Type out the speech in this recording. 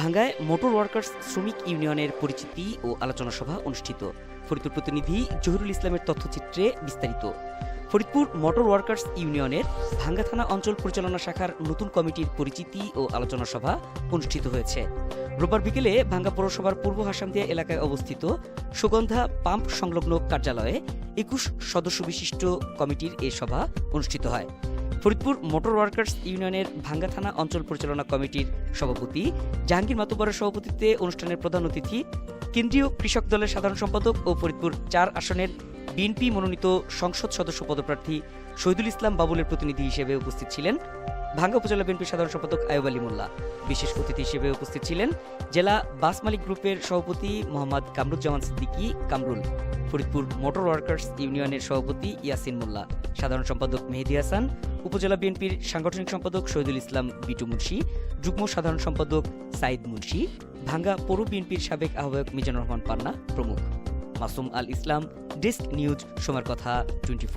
ভাঙ্গায় motor workers শ্রমিক ইউনিয়নের পরিচিতি ও আলোচনা সভা অনুষ্ঠিত। ফরিদপুর প্রতিনিধি জহিরুল ইসলামের তথ্যচিত্রে বিস্তারিত। ফরিদপুর মোটর ওয়ার্কার্স ইউনিয়নের ভাঙ্গা থানা অঞ্চল পরিচালনা শাখার নতুন কমিটির পরিচিতি ও আলোচনা সভা অনুষ্ঠিত হয়েছে। রোববার বিকেলে ভাঙ্গা পৌরসভার পূর্ব হাসামদিয়া এলাকায় অবস্থিত সুগন্ধা পাম্প সংলগ্ন কার্যালয়ে একুশ সদস্য বিশিষ্ট কমিটির এ সভা অনুষ্ঠিত হয়। ফরিদপুর মোটর ওয়ার্কার্স ইউনিয়নের ভাঙ্গা থানা অঞ্চল পরিচালনা কমিটির সভাপতি, জাহাঙ্গীর মাতুবরের সভাপতিত্বে অনুষ্ঠানের প্রধান অতিথি, কেন্দ্রীয় কৃষক দলের সাধারণ সম্পাদক ও ফরিদপুর চার আসনের বিএনপি মনোনীত সংসদ সদস্য পদপ্রার্থী শহীদুল ইসলাম বাবুলের প্রতিনিধি হিসেবে উপস্থিত ছিলেন। ভাঙ্গা উপজেলা বিএনপির সাধারণ সম্পাদক আয়ুব আলী মোল্লা। বিশেষ অতিথি হিসেবে উপস্থিত ছিলেন জেলা বাস মালিক গ্রুপের সভাপতি মোহাম্মদ কামরুজ্জামান সিদ্দিকী, কামরুল ফরিদপুর মোটর ওয়ার্কার্স ইউনিয়নের সভাপতি ইয়াসিন মোল্লা, সাধারণ সম্পাদক মেহেদি হাসান, উপজেলা বিএনপির সাংগঠনিক সম্পাদক শহীদুল ইসলাম বিটু মুন্সি, যুগ্ম সাধারণ সম্পাদক সাইদ মুন্সি, ভাঙ্গা পৌর বিএনপির সাবেক আহ্বায়ক মিজানুর রহমান পান্না প্রমুখ। মাসুম আল ইসলাম, ডেস্ক নিউজ সময়ের কথা, টোয়েন্টি